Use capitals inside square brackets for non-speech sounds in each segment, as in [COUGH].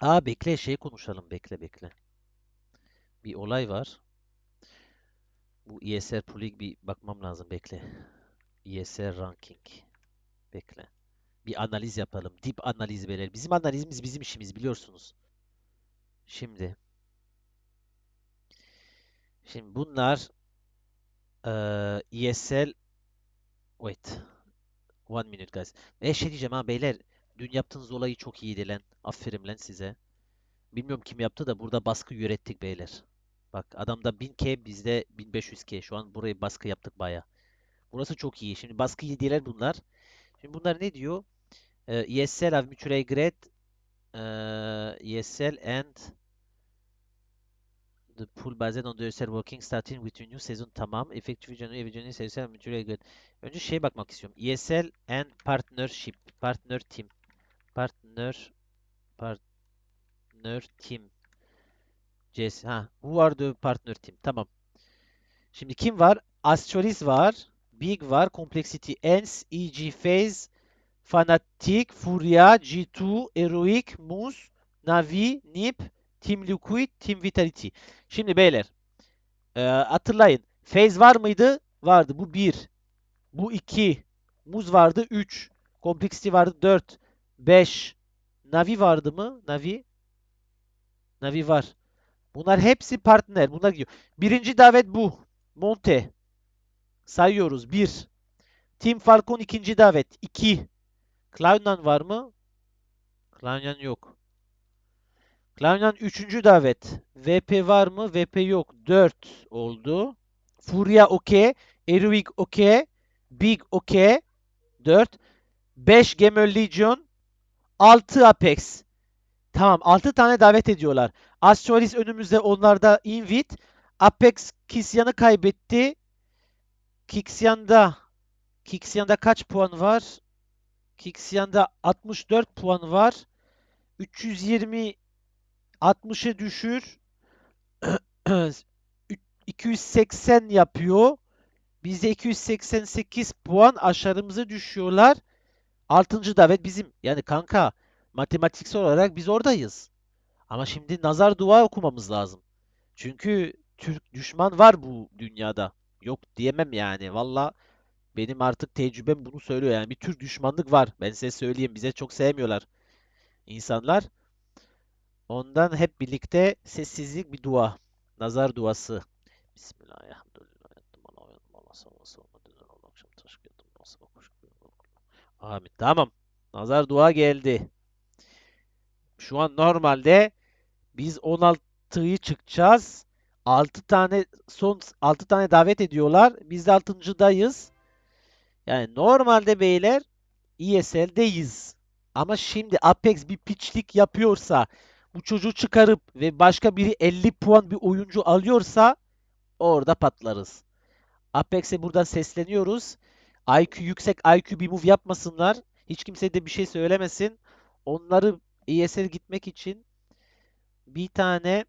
Aa bekle şey konuşalım bekle bekle. Bir olay var. Bu ESR Pro League bir bakmam lazım bekle. ESR ranking. Bekle. Bir analiz yapalım. Dip analizi verelim. Bizim analizimiz bizim işimiz biliyorsunuz. Şimdi. Şimdi bunlar ESL wait. One minute guys. E şey diyeceğim ha beyler. Dün yaptığınız olayı çok iyiydi lan. Aferin lan size. Bilmiyorum kim yaptı da burada baskı ürettik beyler. Bak adamda 1000K bizde 1500K. Şu an burayı baskı yaptık baya. Burası çok iyi. Şimdi baskı yediler bunlar. Şimdi bunlar ne diyor? Ee, ESL have mutual agreed uh, ESL and the pool based on the ESL working starting with new season tamam. Effective every January ESL mutual agreed. Önce şeye bakmak istiyorum. ESL and partnership. Partner team. Partner partner team. CS. Ha, who are the partner team? Tamam. Şimdi kim var? Astralis var. Big var. Complexity. ENS, EG Phase, Fnatic, Furia, G2, Heroic, Moose, Navi, Nip, Team Liquid, Team Vitality. Şimdi beyler. e, hatırlayın. Phase var mıydı? Vardı. Bu 1. Bu 2. Muz vardı 3. Complexity vardı 4. 5. Navi vardı mı? Navi. Navi var. Bunlar hepsi partner. Bunlar gidiyor. Birinci davet bu. Monte. Sayıyoruz. 1. Team Falcon ikinci davet. 2. Cloud9 var mı? Cloud9 yok. Cloud9 üçüncü davet. VP var mı? VP yok. 4 oldu. Furia okey. Heroic okey. Big okey. 4. 5 Gamer Legion. 6 Apex. Tamam 6 tane davet ediyorlar. Astralis önümüzde onlarda invite. Apex Kisyan'ı kaybetti. Kiksyan'da Kiksyan'da kaç puan var? Kiksyan'da 64 puan var. 320 60'a düşür. [CLEARS THROAT] 280 yapıyor. Bizde 288 puan aşağımıza düşüyorlar. 6. davet bizim. Yani kanka matematiksel olarak biz oradayız. Ama şimdi nazar dua okumamız lazım. Çünkü Türk düşman var bu dünyada. Yok diyemem yani. Valla benim artık tecrübem bunu söylüyor. Yani bir Türk düşmanlık var. Ben size söyleyeyim. Bize çok sevmiyorlar insanlar. Ondan hep birlikte sessizlik bir dua. Nazar duası. Bismillahirrahmanirrahim. Amin. Tamam. Nazar dua geldi. Şu an normalde biz 16'yı çıkacağız. 6 tane son 6 tane davet ediyorlar. Biz de 6.dayız. Yani normalde beyler ESL'deyiz. Ama şimdi Apex bir piçlik yapıyorsa bu çocuğu çıkarıp ve başka biri 50 puan bir oyuncu alıyorsa orada patlarız. Apex'e buradan sesleniyoruz. IQ yüksek IQ bir move yapmasınlar. Hiç kimse de bir şey söylemesin. Onları ESL gitmek için bir tane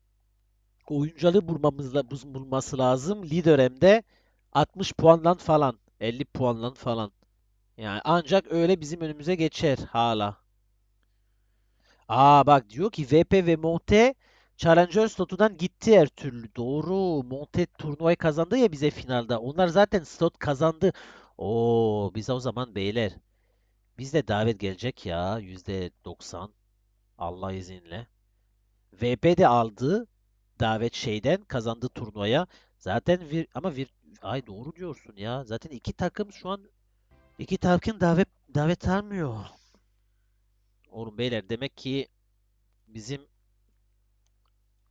oyuncalı bulmamız la- buz- bulması lazım. Lider hem de 60 puandan falan. 50 puandan falan. Yani ancak öyle bizim önümüze geçer hala. Aa bak diyor ki VP ve Monte Challenger slotundan gitti her türlü. Doğru. Monte turnuvayı kazandı ya bize finalde. Onlar zaten slot kazandı. Oo bize o zaman beyler. Bizde davet gelecek ya. %90. Allah izinle. VP de aldı. Davet şeyden kazandı turnuvaya. Zaten vir, ama vir, ay doğru diyorsun ya. Zaten iki takım şu an iki takım davet davet almıyor. Oğlum beyler demek ki bizim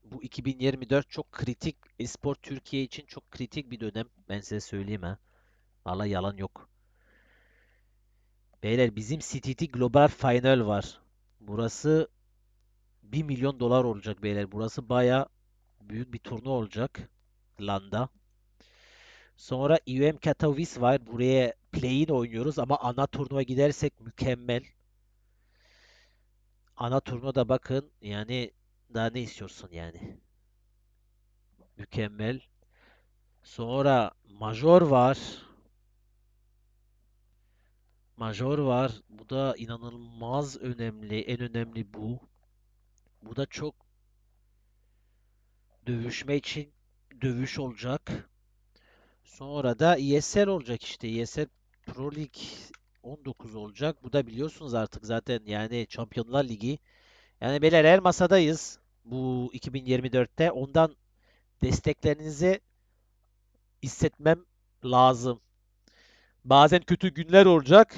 bu 2024 çok kritik espor Türkiye için çok kritik bir dönem. Ben size söyleyeyim ha. Vallahi yalan yok. Beyler bizim CTT Global Final var. Burası 1 milyon dolar olacak beyler. Burası baya büyük bir turnuva olacak. LAN'da. Sonra IUM Katowice var. Buraya play-in oynuyoruz ama ana turnuva gidersek mükemmel. Ana turnuvada bakın yani daha ne istiyorsun yani? Mükemmel. Sonra Major var. Major var. Bu da inanılmaz önemli. En önemli bu. Bu da çok dövüşme için dövüş olacak. Sonra da ESL olacak işte. ESL Pro Lig 19 olacak. Bu da biliyorsunuz artık zaten yani Şampiyonlar Ligi. Yani beyler her masadayız bu 2024'te. Ondan desteklerinizi hissetmem lazım. Bazen kötü günler olacak,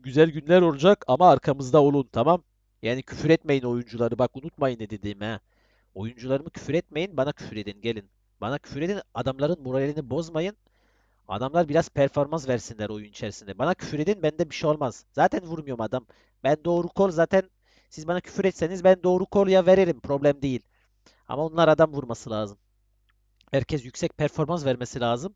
güzel günler olacak ama arkamızda olun tamam? Yani küfür etmeyin oyuncuları. Bak unutmayın ne dediğimi. Oyuncularımı küfür etmeyin, bana küfür edin gelin. Bana küfür edin, adamların moralini bozmayın. Adamlar biraz performans versinler oyun içerisinde. Bana küfür edin, bende bir şey olmaz. Zaten vurmuyorum adam. Ben doğru kol zaten siz bana küfür etseniz ben doğru kol ya veririm. Problem değil. Ama onlar adam vurması lazım. Herkes yüksek performans vermesi lazım.